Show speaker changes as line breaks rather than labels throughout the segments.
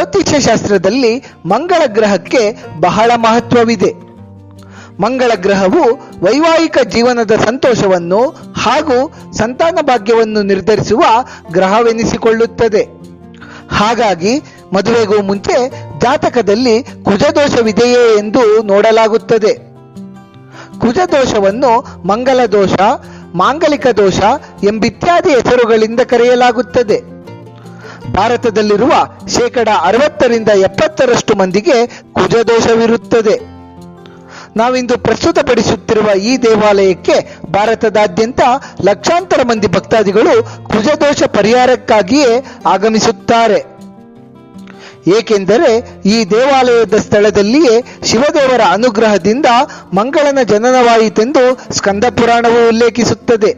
ಜ್ಯೋತಿಷ್ಯ ಶಾಸ್ತ್ರದಲ್ಲಿ ಮಂಗಳ ಗ್ರಹಕ್ಕೆ ಬಹಳ ಮಹತ್ವವಿದೆ. ಮಂಗಳ ಗ್ರಹವು ವೈವಾಹಿಕ ಜೀವನದ ಸಂತೋಷವನ್ನು ಹಾಗೂ ಸಂತಾನ ಭಾಗ್ಯವನ್ನು ನಿರ್ಧರಿಸುವ ಗ್ರಹವೆನಿಸಿಕೊಳ್ಳುತ್ತದೆ. ಹಾಗಾಗಿ ಮದುವೆಗೂ ಮುಂಚೆ ಜಾತಕದಲ್ಲಿ ಕುಜದೋಷವಿದೆಯೇ ಎಂದು ನೋಡಲಾಗುತ್ತದೆ. ಕುಜದೋಷವನ್ನು ಮಂಗಲ ದೋಷ ಮಾಂಗಲಿಕ ದೋಷ ಎಂಬಿತ್ಯಾದಿ ಹೆಸರುಗಳಿಂದ ಕರೆಯಲಾಗುತ್ತದೆ. ಭಾರತದಲ್ಲಿರುವ ಶೇಕಡ ಅರವತ್ತರಿಂದ ಎಪ್ಪತ್ತರಷ್ಟು ಮಂದಿಗೆ ಕುಜದೋಷವಿರುತ್ತದೆ. ನಾವಿಂದು ಪ್ರಸ್ತುತಪಡಿಸುತ್ತಿರುವ ಈ ದೇವಾಲಯಕ್ಕೆ ಭಾರತದಾದ್ಯಂತ ಲಕ್ಷಾಂತರ ಮಂದಿ ಭಕ್ತಾದಿಗಳು ಕುಜದೋಷ ಪರಿಹಾರಕ್ಕಾಗಿಯೇ ಆಗಮಿಸುತ್ತಾರೆ. ಏಕೆಂದರೆ ಈ ದೇವಾಲಯದ ಸ್ಥಳದಲ್ಲಿಯೇ ಶಿವದೇವರ ಅನುಗ್ರಹದಿಂದ ಮಂಗಳನ ಜನನವಾಯಿತೆಂದು ಸ್ಕಂದ ಪುರಾಣವು ಉಲ್ಲೇಖಿಸುತ್ತದೆ.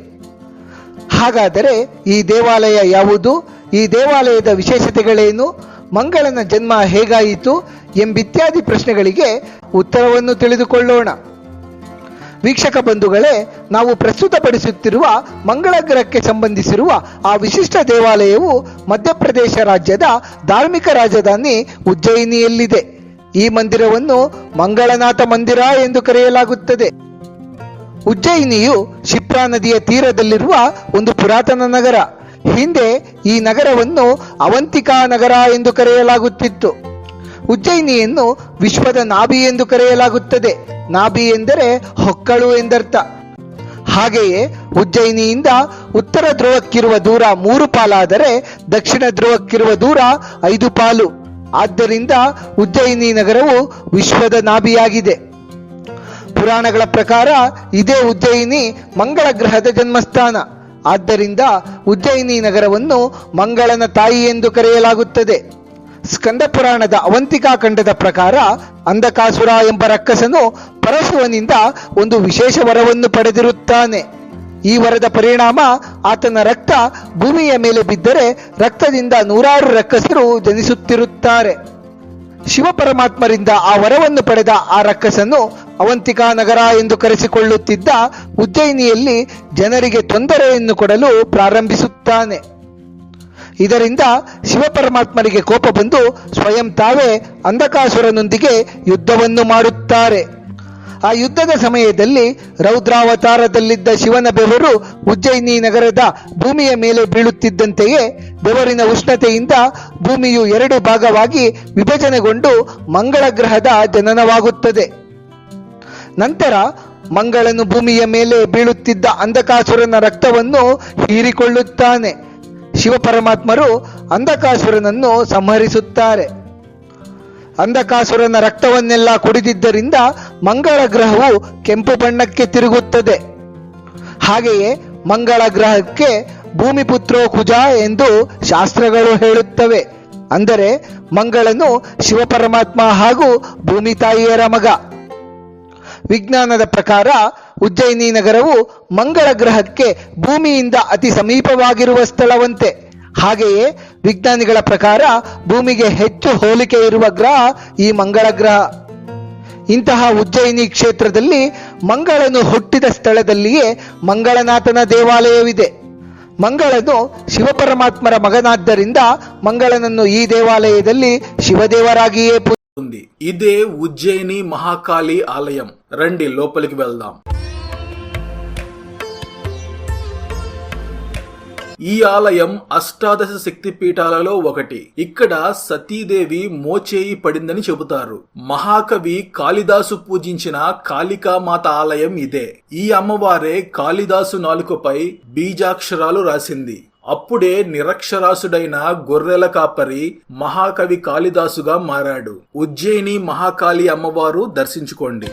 ಹಾಗಾದರೆ ಈ ದೇವಾಲಯ ಯಾವುದು? ಈ ದೇವಾಲಯದ ವಿಶೇಷತೆಗಳೇನು? ಮಂಗಳನ ಜನ್ಮ ಹೇಗಾಯಿತು? ಎಂಬಿತ್ಯಾದಿ ಪ್ರಶ್ನೆಗಳಿಗೆ ಉತ್ತರವನ್ನು ತಿಳಿದುಕೊಳ್ಳೋಣ. ವೀಕ್ಷಕ ಬಂಧುಗಳೇ, ನಾವು ಪ್ರಸ್ತುತಪಡಿಸುತ್ತಿರುವ ಮಂಗಳ ಗ್ರಹಕ್ಕೆ ಸಂಬಂಧಿಸಿರುವ ಆ ವಿಶಿಷ್ಟ ದೇವಾಲಯವು ಮಧ್ಯಪ್ರದೇಶ ರಾಜ್ಯದ ಧಾರ್ಮಿಕ ರಾಜಧಾನಿ ಉಜ್ಜಯಿನಿಯಲ್ಲಿದೆ. ಈ ಮಂದಿರವನ್ನು ಮಂಗಳನಾಥ ಮಂದಿರ ಎಂದು ಕರೆಯಲಾಗುತ್ತದೆ. ಉಜ್ಜಯಿನಿಯು ಶಿಪ್ರಾ ನದಿಯ ತೀರದಲ್ಲಿರುವ ಒಂದು ಪುರಾತನ ನಗರ. ಹಿಂದೆ ಈ ನಗರವನ್ನು ಅವಂತಿಕಾ ನಗರ ಎಂದು ಕರೆಯಲಾಗುತ್ತಿತ್ತು. ಉಜ್ಜಯಿನಿಯನ್ನು ವಿಶ್ವದ ನಾಭಿ ಎಂದು ಕರೆಯಲಾಗುತ್ತದೆ. ನಾಭಿ ಎಂದರೆ ಹೊಕ್ಕಳು ಎಂದರ್ಥ. ಹಾಗೆಯೇ ಉಜ್ಜಯಿನಿಯಿಂದ ಉತ್ತರ ಧ್ರುವಕ್ಕಿರುವ ದೂರ ಮೂರು ಪಾಲಾದರೆ ದಕ್ಷಿಣ ಧ್ರುವಕ್ಕಿರುವ ದೂರ ಐದು ಪಾಲು. ಆದ್ದರಿಂದ ಉಜ್ಜಯಿನಿ ನಗರವು ವಿಶ್ವದ ನಾಭಿಯಾಗಿದೆ. ಪುರಾಣಗಳ ಪ್ರಕಾರ ಇದೇ ಉಜ್ಜಯಿನಿ ಮಂಗಳ ಗ್ರಹದ ಜನ್ಮಸ್ಥಾನ. ಆದ್ದರಿಂದ ಉಜ್ಜಯಿನಿ ನಗರವನ್ನು ಮಂಗಳನ ತಾಯಿ ಎಂದು ಕರೆಯಲಾಗುತ್ತದೆ. ಸ್ಕಂದ ಪುರಾಣದ ಅವಂತಿಕಾ ಖಂಡದ ಪ್ರಕಾರ ಅಂಧಕಾಸುರ ಎಂಬ ರಕ್ಕಸನು ಪರಶುವನಿಂದ ಒಂದು ವಿಶೇಷ ವರವನ್ನು ಪಡೆದಿರುತ್ತಾನೆ. ಈ ವರದ ಪರಿಣಾಮ ಆತನ ರಕ್ತ ಭೂಮಿಯ ಮೇಲೆ ಬಿದ್ದರೆ ರಕ್ತದಿಂದ ನೂರಾರು ರಕ್ಕಸರು ಜನಿಸುತ್ತಿರುತ್ತಾರೆ. ಶಿವ ಪರಮಾತ್ಮರಿಂದ ಆ ವರವನ್ನು ಪಡೆದ ಆ ರಕ್ಕಸನ್ನು ಅವಂತಿಕಾ ನಗರ ಎಂದು ಕರೆಸಿಕೊಳ್ಳುತ್ತಿದ್ದ ಉಜ್ಜಯಿನಿಯಲ್ಲಿ ಜನರಿಗೆ ತೊಂದರೆಯನ್ನು ಕೊಡಲು ಪ್ರಾರಂಭಿಸುತ್ತಾನೆ. ಇದರಿಂದ ಶಿವಪರಮಾತ್ಮರಿಗೆ ಕೋಪ ಬಂದು ಸ್ವಯಂ ತಾವೇ ಅಂಧಕಾಸುರನೊಂದಿಗೆ ಯುದ್ಧವನ್ನು ಮಾಡುತ್ತಾರೆ. ಆ ಯುದ್ಧದ ಸಮಯದಲ್ಲಿ ರೌದ್ರಾವತಾರದಲ್ಲಿದ್ದ ಶಿವನ ಬೆವರು ಉಜ್ಜಯಿನಿ ನಗರದ ಭೂಮಿಯ ಮೇಲೆ ಬೀಳುತ್ತಿದ್ದಂತೆಯೇ ಬೆವರಿನ ಉಷ್ಣತೆಯಿಂದ ಭೂಮಿಯು ಎರಡು ಭಾಗವಾಗಿ ವಿಭಜನೆಗೊಂಡು ಮಂಗಳ ಗ್ರಹದ ಜನನವಾಗುತ್ತದೆ. ನಂತರ ಮಂಗಳನು ಭೂಮಿಯ ಮೇಲೆ ಬೀಳುತ್ತಿದ್ದ ಅಂಧಕಾಸುರನ ರಕ್ತವನ್ನು ಹೀರಿಕೊಳ್ಳುತ್ತಾನೆ. ಶಿವಪರಮಾತ್ಮರು ಅಂಧಕಾಸುರನನ್ನು ಸಂಹರಿಸುತ್ತಾರೆ. ಅಂಧಕಾಸುರನ ರಕ್ತವನ್ನೆಲ್ಲ ಕುಡಿದಿದ್ದರಿಂದ ಮಂಗಳ ಗ್ರಹವು ಕೆಂಪು ಬಣ್ಣಕ್ಕೆ ತಿರುಗುತ್ತದೆ. ಹಾಗೆಯೇ ಮಂಗಳ ಗ್ರಹಕ್ಕೆ ಭೂಮಿಪುತ್ರೋ ಕುಜ ಎಂದು ಶಾಸ್ತ್ರಗಳು ಹೇಳುತ್ತವೆ. ಅಂದರೆ ಮಂಗಳನು ಶಿವಪರಮಾತ್ಮ ಹಾಗೂ ಭೂಮಿ ತಾಯಿಯರ ಮಗ. ವಿಜ್ಞಾನದ ಪ್ರಕಾರ ಉಜ್ಜಯಿನಿ ನಗರವು ಮಂಗಳ ಗ್ರಹಕ್ಕೆ ಭೂಮಿಯಿಂದ ಅತಿ ಸಮೀಪವಾಗಿರುವ ಸ್ಥಳವಂತೆ. ಹಾಗೆಯೇ ವಿಜ್ಞಾನಿಗಳ ಪ್ರಕಾರ ಭೂಮಿಗೆ ಹೆಚ್ಚು ಹೋಲಿಕೆ ಇರುವ ಗ್ರಹ ಈ ಮಂಗಳ ಗ್ರಹ ಇಂತಹ ಉಜ್ಜಯಿನಿ ಕ್ಷೇತ್ರದಲ್ಲಿ ಮಂಗಳನು ಹುಟ್ಟಿದ ಸ್ಥಳದಲ್ಲಿಯೇ ಮಂಗಳನಾಥನ ದೇವಾಲಯವಿದೆ ಮಂಗಳನು ಶಿವಪರಮಾತ್ಮರ ಮಗನಾದ್ದರಿಂದ ಮಂಗಳನನ್ನು ಈ ದೇವಾಲಯದಲ್ಲಿ ಶಿವದೇವರಾಗಿಯೇ ಪೂ
ఉంది ఇదే ఉజ్జయిని మహాకాళి ఆలయం రండి లోపలికి వెళ్దాం ఈ ఆలయం అష్టాదశ శక్తి పీఠాలలో ఒకటి. ఇక్కడ సతీదేవి మోచేయి పడిందని చెబుతారు. మహాకవి కాళిదాసు పూజించిన కాళికామాత ఆలయం ఇదే. ఈ అమ్మవారే కాళిదాసు నాలుకపై బీజాక్షరాలు రాసింది. అప్పుడే నిరక్షరాసుడైన గొర్రెల కాపరి మహాకవి కాళిదాసుగా మారాడు. ఉజ్జయిని మహాకాళి అమ్మవారు దర్శించుకోండి.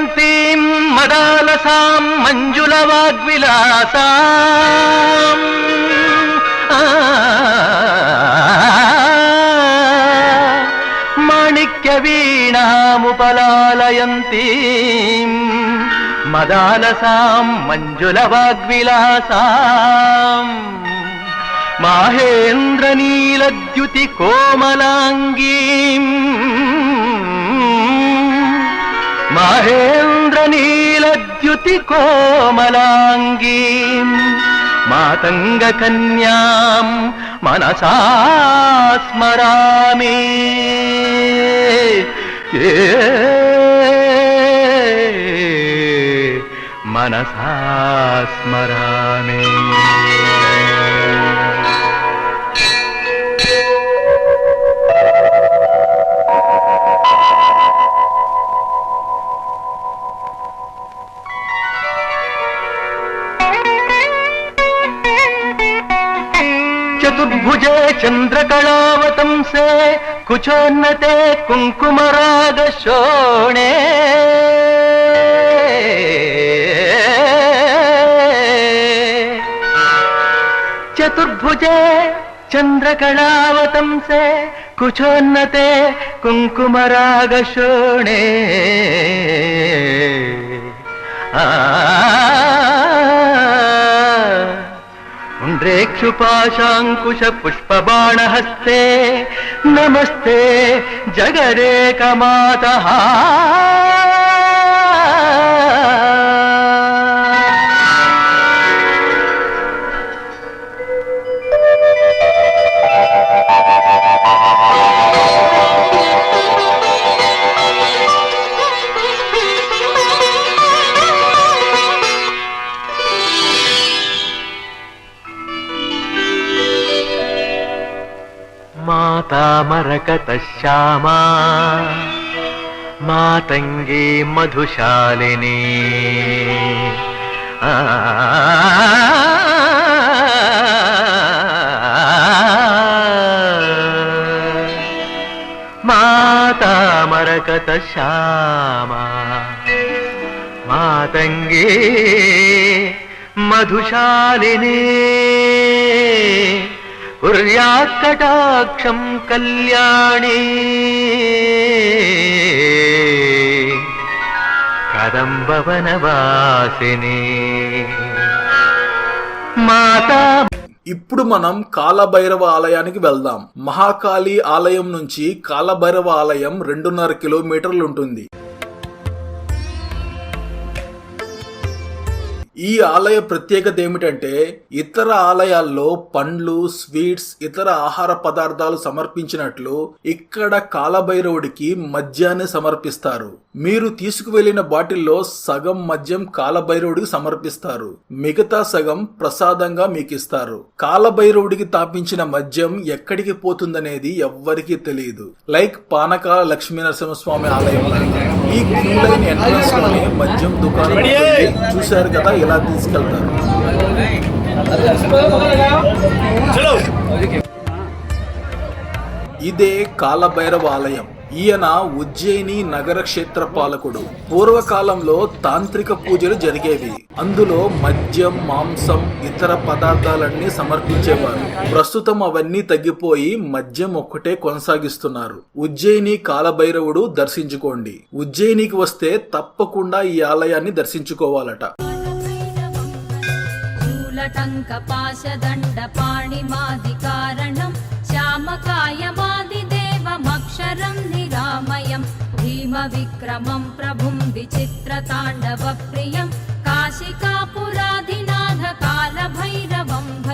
శాంతిం మదాలసాం మంజుల వాగ్విలాసా. మాణిక్య వీణాముపలాలయంతీం మదాలసాం మంజుల వాగ్విలాసాం. మాహేంద్రనీలద్యుతి కోమలాంగీ. മഹേന്ദ്രനീലദ്യുതി കോമലാംഗീം. മാതംഗകന്യാം മനസാസ്മരാമി മനസാസ്മരാമേ चतुर्भुजे चन्द्रकलावतंसे कुचोन्नते कुङ्कुमरागशोणे चतुर्भुजे चन्द्रकलावतंसे कुचोन्नते कुङ्कुमरागशोणे आ चन्द्रेक्षुपाशाङ्कुशपुष्पबाणहस्ते नमस्ते जगरेकमातः తామరకత శ్యామా మాతంగే మధుశాలిని ఆ మాతామరకత శ్యామా మాతంగే మధుశాలిని హృయాకటాక్షం కళ్యాణి. కదంబవనవాసిని. మాత
ఇప్పుడు మనం కాలభైరవ ఆలయానికి వెళ్దాం. మహాకాళి ఆలయం నుంచి కాలభైరవ ఆలయం రెండున్నర కిలోమీటర్లు ఉంటుంది. ఈ ఆలయ ప్రత్యేకత ఏమిటంటే ఇతర ఆలయాల్లో పండ్లు స్వీట్స్ ఇతర ఆహార పదార్థాలు సమర్పించినట్లు ఇక్కడ కాలభైరవుడికి మద్యాన్ని సమర్పిస్తారు. మీరు తీసుకువెళ్ళిన బాటిల్లో సగం మద్యం కాలభైరవుడికి సమర్పిస్తారు. మిగతా సగం ప్రసాదంగా మీకు ఇస్తారు కాలభైరవుడికి తాపించిన మద్యం ఎక్కడికి పోతుందనేది ఎవ్వరికీ తెలియదు. లైక్ పానకాల లక్ష్మీ నరసింహస్వామి ఆలయం. ఈ క్యూ లైన్ ఎంట్రన్స్లోనే మద్యం దుకాణం చూశారు కదా ఇలా తీసుకెళ్తారు. ఇదే కాలభైరవ ఆలయం. ఈయన ఉజ్జయిని నగర క్షేత్ర పాలకుడు. పూర్వకాలంలో తాంత్రిక పూజలు జరిగేవి. అందులో మద్యం మాంసం ఇతర పదార్థాలన్నీ సమర్పించేవారు. ప్రస్తుతం అవన్నీ తగ్గిపోయి మద్యం ఒక్కటే కొనసాగిస్తున్నారు. ఉజ్జయిని కాలభైరవుడు దర్శించుకోండి. ఉజ్జయినికి వస్తే తప్పకుండా ఈ ఆలయాన్ని దర్శించుకోవాలట.
टङ्कपाशदण्डपाणिमादिकारणम् श्यामकायमादि देवमक्षरं निरामयम् भीम विक्रमम् प्रभुं विचित्रताण्डवप्रियम् काशिकापुराधिनाथकालभैरवम् पुराधिनाथ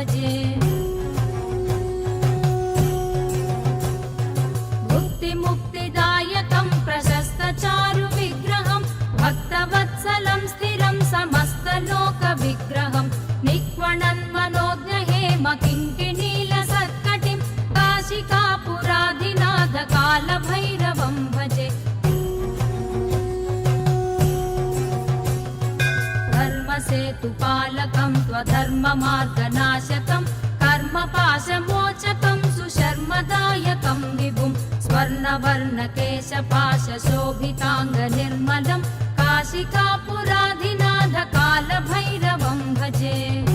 कालभैरवं भजे। धर्मसेतुपालकं त्वधर्ममार्गनाशकं कर्मपाशमोचकं सुशर्मदायकं विभुं। स्व स्वर्णवर्णकेशपाशशोभिताङ्गनिर्मलं काशिकापुराधिनाथ कालभैरवं भजे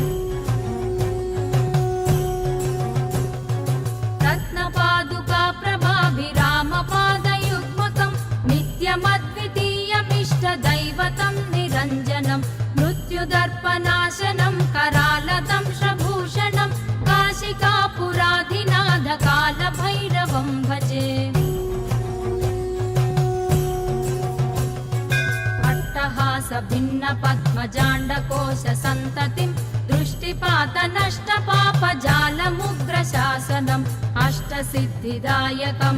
काशिका पुराधिनाथकाल भैरवं भजे। पट्टहास भिन्न पद्मजाण्डकोश सन्ततिं दृष्टिपात नष्ट पापजालमुग्रशासनम् अष्ट सिद्धिदायकं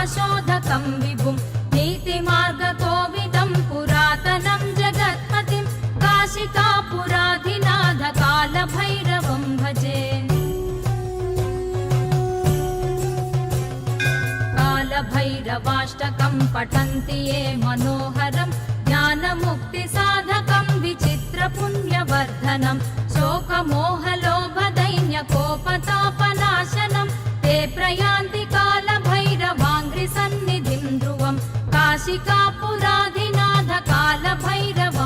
लोकपुण्यपापशोधकं विभुं नीतिमार्गकोविदं पुरातनं जगत्पतिं काशिकापुराधिनाथ कालभैरवं भजे। कालभैरवाष्टकं पठन्ति ये मनोहरं ज्ञानमुक्तिसाधकं विचित्रपुण्यवर्धनं काशिकापुराधिनाथ कालभैरवं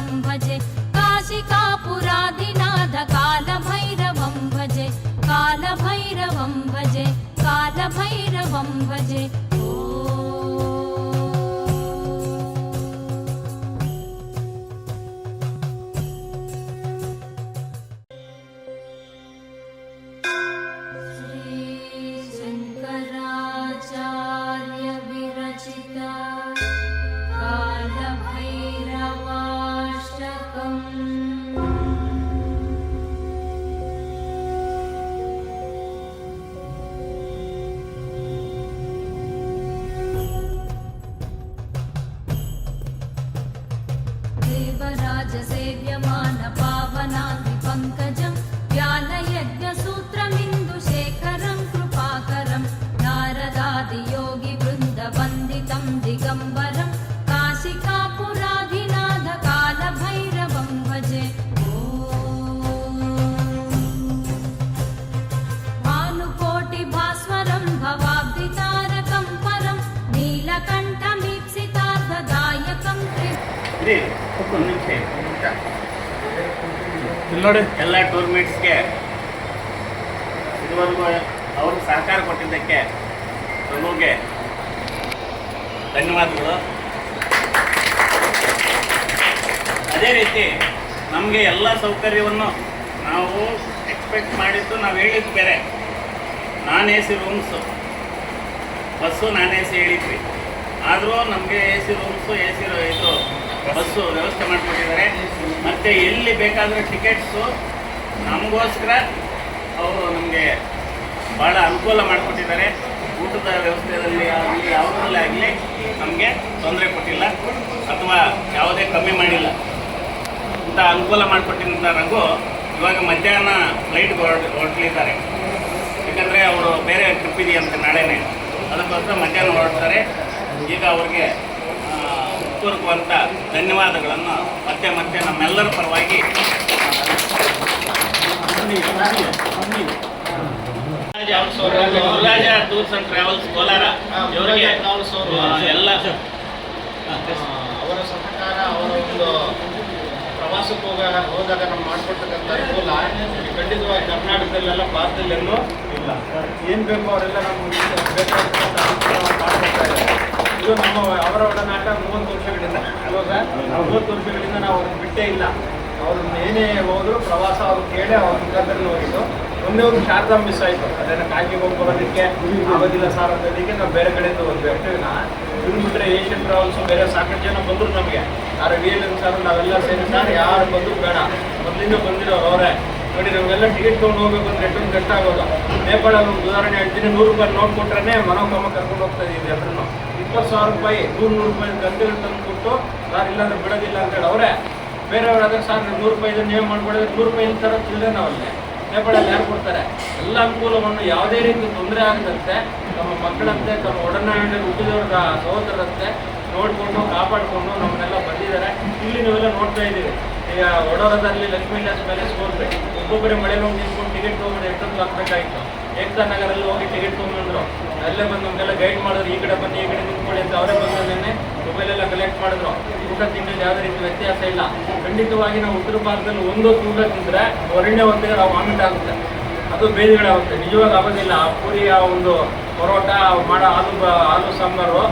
ಇದುವರೆಗೂ ಅವರು ಸಹಕಾರ ಕೊಟ್ಟಿದ್ದಕ್ಕೆ ನಮಗೆ ಧನ್ಯವಾದಗಳು. ಅದೇ ರೀತಿ ನಮಗೆ ಎಲ್ಲ ಸೌಕರ್ಯವನ್ನು ನಾವು ಎಕ್ಸ್ಪೆಕ್ಟ್ ಮಾಡಿದ್ದು ನಾವು ಹೇಳಿದ್ದು ಬೇರೆ. Non A C rooms, bus non A C ಹೇಳಿದ್ವಿ. ಆದರೂ ನಮಗೆ A C rooms, A C ಇದು ಬಸ್ಸು ವ್ಯವಸ್ಥೆ ಮಾಡಿಕೊಟ್ಟಿದ್ದಾರೆ. ಮತ್ತು ಎಲ್ಲಿ ಬೇಕಾದರೂ ಟಿಕೆಟ್ಸು ನಮಗೋಸ್ಕರ ಅವರು ನಮಗೆ ಭಾಳ ಅನುಕೂಲ ಮಾಡಿಕೊಟ್ಟಿದ್ದಾರೆ. ಊಟದ ವ್ಯವಸ್ಥೆಯಲ್ಲಿ ಆಗಲಿ ಯಾವುದರಲ್ಲೇ ಆಗಲಿ ನಮಗೆ ತೊಂದರೆ ಕೊಟ್ಟಿಲ್ಲ ಅಥವಾ ಯಾವುದೇ ಕಮ್ಮಿ ಮಾಡಿಲ್ಲ. ಇಂಥ ಅನುಕೂಲ ಮಾಡಿಕೊಟ್ಟಿದ್ದ ರಘು ಇವಾಗ ಮಧ್ಯಾಹ್ನ ಹೊರಡ್ ಹೊರಟಲಿದ್ದಾರೆ. ಯಾಕಂದರೆ ಅವರು ಬೇರೆ ಟ್ರಿಪ್ ಇದೆಯಂತೆ ನಾಳೆನೇ. ಅದಕ್ಕೋಸ್ಕರ ಮಧ್ಯಾಹ್ನ ಹೊರಡ್ತಾರೆ. ಈಗ ಅವ್ರಿಗೆ ಆ, ಹೃತ್ಪೂರ್ವಕವಂತ ಧನ್ಯವಾದಗಳನ್ನು ಮತ್ತೆ ಮತ್ತೆ ನಮ್ಮೆಲ್ಲರ ಪರವಾಗಿ ಟೂರ್ಸ್ ಅಂಡ್ ಟ್ರಾವೆಲ್ಸ್ ಕೋಲಾರ ಎಲ್ಲ
ಅವರ ಸಹಕಾರ ಅವರ ಒಂದು ಪ್ರವಾಸಕ್ಕೆ ಹೋಗಾಗ ಹೋದಾಗ ನಾವು ಮಾಡಿಕೊಡ್ತಕ್ಕಂಥ ಅನುಕೂಲ ಖಂಡಿತವಾಗಿ ಕರ್ನಾಟಕದಲ್ಲೆಲ್ಲ ಭಾರತದಲ್ಲೆಲ್ಲೂ ಇಲ್ಲ ಏನು ಬೇಕು ಅವರೆಲ್ಲ ನಮ್ಗೆ ಬೇಕಾದ ಮಾಡಿಕೊಡ್ತಾ ಇದ್ದಾರೆ ಇದು ನಮ್ಮ ಅವರ ಒಡನಾಟ ಮೂವತ್ತು ವರ್ಷಗಳಿಂದ. ಅವಾಗ ಮೂವತ್ತು ವರ್ಷಗಳಿಂದ ನಾವು ಬಿಟ್ಟೇ ಇಲ್ಲ. ಅವ್ರನ್ನ ಏನೇ ಹೋದ್ರು, ಪ್ರವಾಸ ಅವ್ರು ಕೇಳಿ ಅವ್ರ ಮುಖಾಂತರನೇ ಹೋಗಿದ್ದು. ಒಂದೇ ಒಂದು ಶಾರದಾ ಮಿಸ್ ಆಯಿತು. ಅದನ್ನು ಕಾಯ್ಗೆ ಹೋಗಿ ಬರೋದಕ್ಕೆ ಆಗೋದಿಲ್ಲ ಸರ್ ಅನ್ನೋದಕ್ಕೆ ನಾವು ಬೇರೆ ಕಡೆಯಿಂದ ಹೋದ್ವಿ. ಅಷ್ಟೇ ಇನ್ನು ಬಿಟ್ಟರೆ ಏಷ್ಯನ್ ಟ್ರಾವೆಲ್ಸ್ ಬೇರೆ ಸಾಕಷ್ಟು ಜನ ಬಂದರು ನಮಗೆ. ಆ ವಿ ಎಲ್ ಸರ್ ನಾವೆಲ್ಲ ಸೇರಿ ಸರ್ ಯಾರು ಬಂದರೂ ಬೇಡ. ಮೊದಲಿಂದ ಬಂದಿರೋರು ಅವರೇ. ನೋಡಿ, ನಮಗೆಲ್ಲ ಟಿಕೆಟ್ ತೊಗೊಂಡು ಹೋಗ್ಬೇಕು ಅಂದ್ರೆ ಎಷ್ಟೊಂದು ಕಷ್ಟ ಆಗೋದು. ನೇಪಾಳ ಒಂದು ಉದಾಹರಣೆ ಹೇಳ್ತೀನಿ. ನೂರು ರೂಪಾಯಿ ನೋಟ್ ಕೊಟ್ರೆ ಮನೋಕಾಮ ಕರ್ಕೊಂಡು ಹೋಗ್ತಾ ಇದ್ದೀವಿ ಎಲ್ಲರೂ ಇಪ್ಪತ್ತು ಸಾವಿರ ರೂಪಾಯಿ, ನೂರು ನೂರು ರೂಪಾಯಿ ಗಂಟೆಗಳು ತಂದು ಕೊಟ್ಟು ಸರ್ ಇಲ್ಲಾಂದ್ರೆ ಬಿಡೋದಿಲ್ಲ ಅಂತೇಳಿ ಅವರೇ. ಬೇರೆಯವ್ರಾದ್ರೆ ಸರ್ ನೂರು ರೂಪಾಯಿ ನೀವು ಮಾಡ್ಕೊಡಿದ್ರೆ ನೂರು ರೂಪಾಯಿ ಇಲ್ಲಿ ತರೋ ಚಿಲ್ಲರೆ ನಾವಲ್ಲೇ ನೇಪಾಳಲ್ಲಿ ಯಾರು ಕೊಡ್ತಾರೆ? ಎಲ್ಲ ಅನುಕೂಲವನ್ನು ಯಾವುದೇ ರೀತಿ ತೊಂದರೆ ಆಗದಂತೆ ತಮ್ಮ ಮಕ್ಕಳಂತೆ, ತಮ್ಮ ಒಡನಾಡಿ ಹುಟ್ಟಿದವ್ರ ಸಹೋದರರಂತೆ ನೋಡಿಕೊಂಡು, ಕಾಪಾಡಿಕೊಂಡು ನಮ್ಮನ್ನೆಲ್ಲ ಬಂದಿದ್ದಾರೆ. ಇಲ್ಲಿ ನೀವೆಲ್ಲ ನೋಡ್ತಾ ಇದ್ದೀವಿ ಈಗ ಒಡೋರದಲ್ಲಿ ಲಕ್ಷ್ಮೀ ವಿಲಾಸ್ ಪ್ಯಾಲೇಸ್ ಹೋದ್ರೆ ಒಬ್ಬೊಬ್ಬರೇ ಮಳೆ ನೋಡಿ ನಿಂತ್ಕೊಂಡು ಟಿಕೆಟ್ ತೊಗೊಂಡು ಎಷ್ಟೊಂದು ಹಾಕ್ಬೇಕಾಯ್ತು ಏಕ್ತಾ ನಗರಲ್ಲಿ ಹೋಗಿ ಟಿಕೆಟ್ ತೊಗೊಂಡ್ರು ಅಲ್ಲೇ ಬಂದು ನಮಗೆಲ್ಲ ಗೈಡ್ ಮಾಡಿದ್ರು, ಈ ಕಡೆ ಬನ್ನಿ, ಈ ಕಡೆ ನಿಂತ್ಕೊಳ್ಳಿ ಅಂತ ಅವರೇ ಬಂದು ನಿನ್ನೆ ಮೊಬೈಲ್ ಎಲ್ಲ ಕಲೆಕ್ಟ್ ಮಾಡಿದ್ರು. ಊಟ ತಿಂಡಿ ಯಾವುದೇ ರೀತಿ ವ್ಯತ್ಯಾಸ ಇಲ್ಲ. ಖಂಡಿತವಾಗಿ ನಾವು ಉತ್ತರ ಭಾರತದಲ್ಲಿ ಒಂದು ಊಟ ತಿಂದರೆ ಹೊರಣ್ಯ ಹೊತ್ತಿಗೆ ನಾವು ವಾಮಿಟ್ ಆಗುತ್ತೆ. ಅದು ಬೇದಿಗಡೆ ಆಗುತ್ತೆ ನಿಜವಾಗಿ ಆಗೋದಿಲ್ಲ. ಆ ಪೂರಿ, ಆ ಒಂದು ಪರೋಟ ಮಾಡೋ ಆಲೂ ಆಲೂ ಸಾಂಬಾರು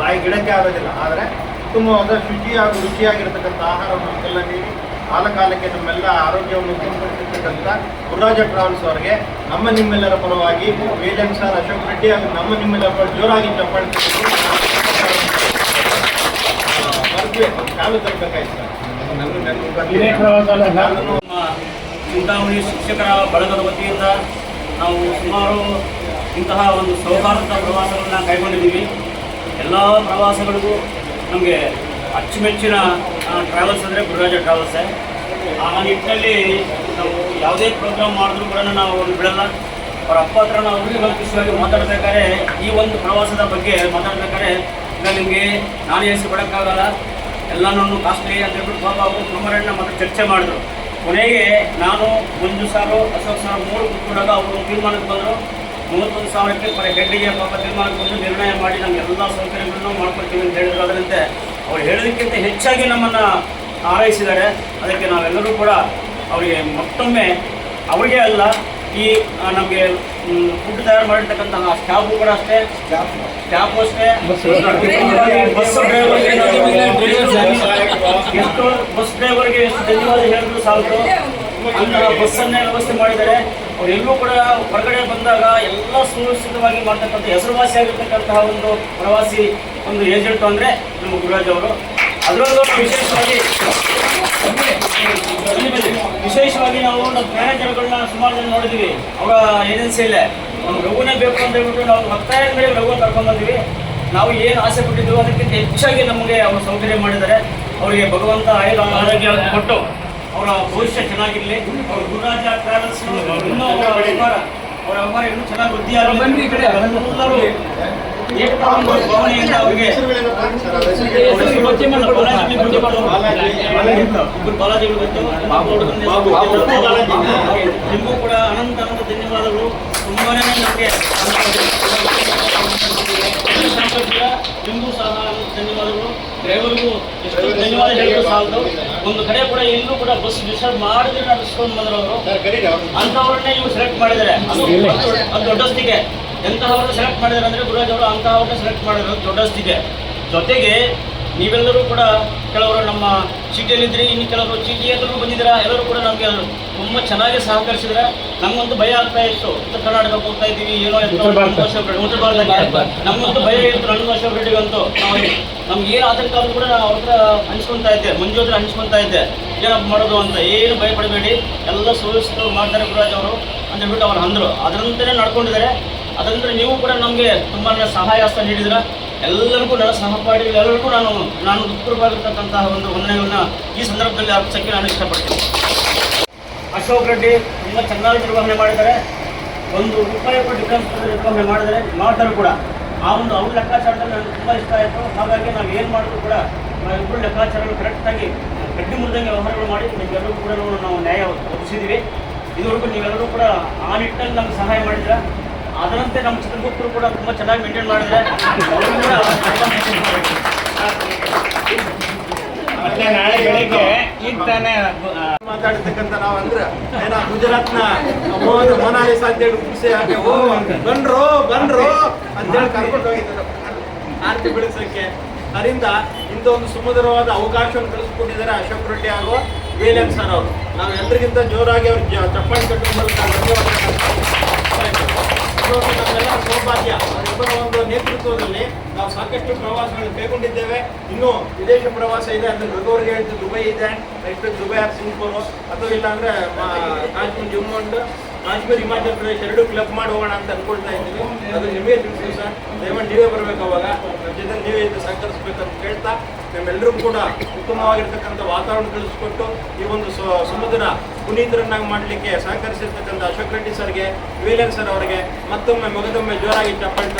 ಬಾಯಿ ಗಿಡಕ್ಕೆ ಆಗೋದಿಲ್ಲ. ಆದರೆ ಉತ್ತಮವಾದ ಶುಚಿ ಹಾಗೂ ರುಚಿಯಾಗಿರ್ತಕ್ಕಂಥ ಆಹಾರವನ್ನು ನಮಗೆಲ್ಲ ನೀಡಿ ಕಾಲ ಕಾಲಕ್ಕೆ ನಮ್ಮೆಲ್ಲ ಆರೋಗ್ಯವನ್ನು ಉತ್ತಮಪಡಿಸಿರ್ತಕ್ಕಂಥ ಗುರುರಾಜ ಟ್ರಾವೆಲ್ಸ್ ಅವರಿಗೆ ನಮ್ಮ ನಿಮ್ಮೆಲ್ಲರ ಪರವಾಗಿ ವೇಲಂ ಸರ್ ಅಶೋಕ್ ರೆಡ್ಡಿ ಹಾಗೂ ನಮ್ಮ ನಿಮ್ಮೆಲ್ಲರ ಪರ ಜೋರಾಗಿ ತರಬೇಕಾಯ್ತು ನಾನು
ನಮ್ಮ ಚಿಂತಾಮಣಿ ಶಿಕ್ಷಕರ ಬಳಗದ ವತಿಯಿಂದ ನಾವು ಸುಮಾರು ಇಂತಹ ಒಂದು ಸೌಹಾರ್ದ ಪ್ರವಾಸಗಳನ್ನ ಕೈಗೊಂಡಿದ್ದೀವಿ. ಎಲ್ಲ ಪ್ರವಾಸಗಳಿಗೂ ನಮಗೆ ಅಚ್ಚುಮೆಚ್ಚಿನ ಟ್ರಾವೆಲ್ಸ್ ಅಂದರೆ ಗುರುರಾಜ ಟ್ರಾವೆಲ್ಸೇ ಆ ನಿಟ್ಟಿನಲ್ಲಿ ನಾವು ಯಾವುದೇ ಪ್ರೋಗ್ರಾಮ್ ಮಾಡಿದ್ರು ಕೂಡ ನಾವು ಬಿಡಲ್ಲ. ಅವ್ರ ಅಪ್ಪ ಹತ್ರ ನಾವು ವಿಶೇಷವಾಗಿ ಮಾತಾಡ್ಬೇಕಾದ್ರೆ ಈ ಒಂದು ಪ್ರವಾಸದ ಬಗ್ಗೆ ಮಾತಾಡ್ಬೇಕಾದ್ರೆ ಈಗ ನಿಮಗೆ ನಾನು ಹೆಸರು ಕೊಡೋಕ್ಕಾಗಲ್ಲ ಎಲ್ಲನೂ ಕಾಸ್ಟ್ಲಿ ಅಂತ ಹೇಳ್ಬಿಟ್ಟು ಪಾಪ ಅವರು ಕುಮಾರಣ್ಣ ಮತ್ತು ಚರ್ಚೆ ಮಾಡಿದ್ರು. ಕೊನೆಗೆ ನಾನು ಒಂದು ಸಾವಿರ ಅಶೋಕ್ ಸಾವಿರ ಮೂರು ಕೂತ್ಕೊಂಡಾಗ ಅವರು ತೀರ್ಮಾನಕ್ಕೆ ಬಂದರು. ಮೂವತ್ತೊಂದು ಸಾವಿರಕ್ಕೆ ಪರ ಹೆಡ್ಡಿಗೆ ಪಾಪ ತೀರ್ಮಾನಕ್ಕೆ ಬಂದು ನಿರ್ಣಯ ಮಾಡಿ ನಮ್ಗೆ ಎಲ್ಲ ಸೌಕರ್ಯಗಳನ್ನು ಮಾಡ್ಕೊಡ್ತೀವಿ ಅಂತ ಹೇಳಿದ್ರು ಅದರಂತೆ ಅವ್ರು ಹೇಳೋದಕ್ಕಿಂತ ಹೆಚ್ಚಾಗಿ ನಮ್ಮನ್ನು ಹಾರೈಸಿದ್ದಾರೆ. ಅದಕ್ಕೆ ನಾವೆಲ್ಲರೂ ಕೂಡ ಅವರಿಗೆ ಮತ್ತೊಮ್ಮೆ ಅವರಿಗೆ ಅಲ್ಲ ಈ ನಮಗೆ ಫುಡ್ ತಯಾರು ಮಾಡಿರ್ತಕ್ಕಂತಹ ಸ್ಟಾಫು ಕೂಡ ಅಷ್ಟೇ. ಸ್ಟಾಫು ಅಷ್ಟೇ. ಬಸ್ ಡ್ರೈವರ್ಗೆ ಎಷ್ಟು ಬಸ್ ಡ್ರೈವರ್ಗೆ ಎಷ್ಟು ಧನ್ಯವಾದ ಹೇಳಿದ್ರು ಸಾಲದು ಅಂತಹ ಬಸ್ಸನ್ನೇ ವ್ಯವಸ್ಥೆ ಮಾಡಿದ್ದಾರೆ. ಅವರೆಲ್ಲೂ ಕೂಡ ಹೊರಗಡೆ ಬಂದಾಗ ಎಲ್ಲ ಸುರಕ್ಷಿತವಾಗಿ ಮಾಡ್ತಕ್ಕಂಥ ಹೆಸರುವಾಸಿಯಾಗಿರ್ತಕ್ಕಂತಹ ಒಂದು ಪ್ರವಾಸಿ ಒಂದು ಏಜೆಂಟ್ ಅಂದರೆ ನಮ್ಮ ಗುರುರಾಜ್ ಅವರು. ಅದರಲ್ಲೂ ವಿಶೇಷವಾಗಿ ವಿಶೇಷವಾಗಿ ನಾವು ನಮ್ಮ ಮ್ಯಾನೇಜರ್ಗಳನ್ನ ಸುಮಾರು ಜನ ನೋಡಿದ್ದೀವಿ ಅವರ ಏಜೆನ್ಸಿಯಲ್ಲೇ ನಮ್ಗೆ ರಘುನೇ ಬೇಕು ಅಂತ ಹೇಳ್ಬಿಟ್ಟು ನಾವು ಒತ್ತಾಯ ಮೇಲೆ ರಘು ಕರ್ಕೊಂಡ್ಬಂದ್ವಿ ನಾವು ಏನು ಆಸೆ ಪಟ್ಟಿದ್ದೀವೋ ಅದಕ್ಕಿಂತ ಹೆಚ್ಚಾಗಿ ನಮಗೆ ಅವರು ಸೌಕರ್ಯ ಮಾಡಿದ್ದಾರೆ. ಅವರಿಗೆ ಭಗವಂತ ಆಯುಧ ಆರೋಗ್ಯ ಕೊಟ್ಟು ಅವರ ಭವಿಷ್ಯ ಚೆನ್ನಾಗಿರಲಿ. ಅವ್ರ ಗುರುರಾಜ ಟ್ರಾವೆಲ್ಸ್ ಇನ್ನೂ ಅವರ ವ್ಯವಹಾರ ಅವರ ವ್ಯವಹಾರ ಇನ್ನೂ ಚೆನ್ನಾಗಿ ವೃದ್ಧಿ ಆಗಲಿ. ಎಲ್ಲರೂ ಭಾವನೆಯಿಂದ ಅವರಿಗೆ. ಇಬ್ಬರು ಬಾಲಾಜಿಗಳು ನಿಮಗೂ ಕೂಡ ಅನಂತ ಅನಂತ ಧನ್ಯವಾದಗಳು. ತುಂಬಾನೇ ನಮಗೆ ನಿಮಗೂ ಸಹ ಧನ್ಯವಾದಗಳು. ಡ್ರೈವರ್ಗೂ ಎಷ್ಟು ಧನ್ಯವಾದ ಹೇಳಿದ್ರು ಸಾಲದು. ಒಂದು ಕಡೆ ಕೂಡ ಇನ್ನೂ ಕೂಡ ಬಸ್ ಡಿಸ್ಟರ್ಬ್ ಮಾಡಿದ್ರೆ ನಡೆಸ್ಕೊಂಡು ಬಂದ್ರು ಅವರು. ಅಂಥವ್ರನ್ನೇ ಇವ್ರು ಸೆಲೆಕ್ಟ್ ಮಾಡಿದ್ದಾರೆ. ಅದು ಅದು ದೊಡ್ಡಸ್ತಿಗೆ. ಎಂತಹವ್ರನ್ನ ಸೆಲೆಕ್ಟ್ ಮಾಡಿದ್ದಾರೆ ಅಂದ್ರೆ ಗುರುರಾಜ್ ಅವರು ಅಂತಹವ್ರನ್ನ ಸೆಲೆಕ್ಟ್ ಮಾಡಿದ್ರು ದೊಡ್ಡಸ್ತಿಗೆ. ಜೊತೆಗೆ ನೀವೆಲ್ಲರೂ ಕೂಡ ಕೆಲವರು ನಮ್ಮ ಚೀಟಿಯಲ್ಲಿದ್ರಿ ಇನ್ನು ಕೆಲವರು ಚೀಟಿ ಎಲ್ಲರೂ ಬಂದಿದ್ದೀರಾ ಎಲ್ಲರೂ ಕೂಡ ನಮಗೆ ತುಂಬ ಚೆನ್ನಾಗಿ ಸಹಕರಿಸಿದ್ರೆ. ನಮಗೊಂದು ಭಯ ಆಗ್ತಾ ಇತ್ತು. ಉತ್ತರ ಕರ್ನಾಟಕ ಹೋಗ್ತಾ ಇದ್ದೀವಿ ಏನೋ ಉತ್ತರ ಭಾರತಕ್ಕೆ ನಮಗೊಂದು ಭಯ ಇತ್ತು ವರ್ಷ ರೆಡ್ಡಿಗಂತೂ ನಾವು ನಮ್ಗೆ ಏನು ಆತಂಕ ಆದ್ರೂ ಕೂಡ ನಾವು ಅವ್ರ ಹತ್ರ ಹಂಚ್ಕೊತಾ ಇದ್ದೆ ಮಂಜು ಹತ್ರ ಹಂಚ್ಕೊತಾ ಇದ್ದೆ. ಏನಪ್ಪ ಮಾಡೋದು ಅಂತ ಏನು ಭಯ ಪಡಬೇಡಿ. ಎಲ್ಲ ಸುವ್ಯವಸ್ಥಿತ ಮಾಡ್ತಾರೆ ಗುರುರಾಜ್ ಅವರು ಅಂತ ಹೇಳ್ಬಿಟ್ಟು ಅವ್ರು ಅಂದರು. ಅದರಂತೆಯೇ ನಡ್ಕೊಂಡಿದ್ದಾರೆ. ಅದರಂತೆ ನೀವು ಕೂಡ ನಮಗೆ ತುಂಬಾ ಸಹಾಯ ಹಸ್ತ ನೀಡಿದ್ರ. ಎಲ್ಲರಿಗೂ ನನ್ನ ಸಹಪಾಠಿ, ಎಲ್ಲರಿಗೂ ನಾನು ನಾನು ಹೃತ್ಪೂರ್ವವಾಗಿರ್ತಕ್ಕಂತಹ ಒಂದು ವಂದನೆಗಳನ್ನ ಈ ಸಂದರ್ಭದಲ್ಲಿ ಅರ್ಪಿಸೋಕ್ಕೆ ನಾನು ಇಷ್ಟಪಡ್ತೀನಿ. ಅಶೋಕ್ ರೆಡ್ಡಿ ತುಂಬ ಚೆನ್ನಾಗಿ ನಿರ್ವಹಣೆ ಮಾಡಿದ್ದಾರೆ. ಒಂದು ರೂಪಾಯಿ ಕೂಡ ಡಿಫ್ರೆನ್ಸ್ ನಿರ್ವಹಣೆ ಮಾಡಿದರೆ ಮಾಡ್ತಾರೆ ಕೂಡ. ಆ ಒಂದು ಅವ್ರ ಲೆಕ್ಕಾಚಾರದಲ್ಲಿ ನನಗೆ ತುಂಬ ಇಷ್ಟ ಆಯಿತು. ಹಾಗಾಗಿ ನಾವು ಏನು ಮಾಡಿದ್ರು ಕೂಡ ನಾವಿಬ್ಬರು ಲೆಕ್ಕಾಚಾರಗಳು ಕರೆಕ್ಟಾಗಿ ಗಡ್ಡಿ ಮುರಿದಂಗೆ ವ್ಯವಹಾರಗಳು ಮಾಡಿ ನಿಮಗೆಲ್ಲರೂ ಕೂಡ ನಾವು ನ್ಯಾಯ ಒದಗಿಸಿದ್ದೀವಿ. ಇದುವರೆಗೂ ನೀವೆಲ್ಲರೂ ಕೂಡ ಆ ನಿಟ್ಟಿನಲ್ಲಿ ನಮ್ಗೆ ಸಹಾಯ ಮಾಡಿದ್ರ ಅದರಂತೆ ನಮ್ಮ ಚಿತ್ರಗುಪ್ತರು ಕೂಡ ತುಂಬ ಚೆನ್ನಾಗಿ ಮೇಂಟೈನ್ ಮಾಡಿದ್ರೆ
ಮತ್ತೆ ನಾಳೆ ಬೆಳಿಗ್ಗೆ ಈಗ ತಾನೇ
ಮಾತಾಡ್ತಕ್ಕಂಥ ನಾವು ಅಂದ್ರೆ ಏನೋ ಗುಜರಾತ್ನ ಮೋಹನ್ ಮನಾಲಿ ಸಾಧ್ಯ ಖುಷಿ ಹಾಕಿ ಓ ಬನ್ರೋ ಬನ್ರೋ ಅಂತೇಳಿ ಕರ್ಕೊಂಡು ಹೋಗಿದ್ದಾರೆ. ಆರತಿ ಬೆಳೆಸೋಕ್ಕೆ ಅದರಿಂದ ಇಂಥ ಒಂದು ಸುಮಧುರವಾದ ಅವಕಾಶವನ್ನು ಕಳಿಸ್ಕೊಟ್ಟಿದ್ದಾರೆ ಅಶೋಕ್ ರೆಡ್ಡಿ ಹಾಗೂ ವಿಲಿಯಂ ಸರ್ ಅವರು. ನಾವು ಎಲ್ಲರಿಗಿಂತ ಜೋರಾಗಿ ಅವ್ರಿಗೆ ಚಪ್ಪಾಳಿ ಕಟ್ಟುವ ಮೂಲಕ ಧನ್ಯವಾದ ನಮ್ಮೆಲ್ಲರ ಸೌಭಾಗ್ಯ. ಅವರಿಬ್ಬರ ಒಂದು ನೇತೃತ್ವದಲ್ಲಿ ನಾವು ಸಾಕಷ್ಟು ಪ್ರವಾಸಗಳನ್ನು ಕೈಗೊಂಡಿದ್ದೇವೆ. ಇನ್ನು ವಿದೇಶ ಪ್ರವಾಸ ಇದೆ ಅಂದ್ರೆ ಮೃಗವರಿಗೆ ಹೇಳ್ತು ದುಬೈ ಇದೆ. Next Dubai or Singapore. ಅಥವಾ ಇಲ್ಲ ಅಂದ್ರೆ ಕಾಶ್ಮೀರ್, ಜಮ್ಮು ಅಂಡ್ ಕಾಶ್ಮೀರ್, ಹಿಮಾಚಲ್ ಪ್ರದೇಶ ಎರಡು ಕ್ಲಬ್ ಮಾಡಿ ಹೋಗೋಣ ಅಂತ ಅನ್ಕೊಳ್ತಾ ಇದ್ದೀವಿ. ಅದು ನಿಮಗೆ ತಿಳಿಸಿ ಸರ್. ದಯಮಾಡಿ ನೀವೇ ಬರ್ಬೇಕು ಅವಾಗ. ನಮ್ಮ ಜೊತೆ ನೀವೇ ಇದು ಸಹಕರಿಸ್ಬೇಕಂತ ಕೇಳ್ತಾ ನಮ್ಮೆಲ್ಲರಿಗೂ ಕೂಡ ಉತ್ತಮವಾಗಿರ್ತಕ್ಕಂಥ ವಾತಾವರಣ ಕಳಿಸ್ಕೊಟ್ಟು ಈ ಒಂದು ಸಮುದ್ರ ಪುನೀತರನ್ನಾಗಿ ಮಾಡಲಿಕ್ಕೆ ಸಹಕರಿಸಿರ್ತಕ್ಕಂಥ ಅಶೋಕ್ ರೆಡ್ಡಿ ಸರ್ಗೆ ವಿಲಿಯನ್ ಸರ್ ಅವರಿಗೆ ಮತ್ತೊಮ್ಮೆ, ಮಗದೊಮ್ಮೆ ಜೋರಾಗಿ ಚಪ್ಪಾಳೆ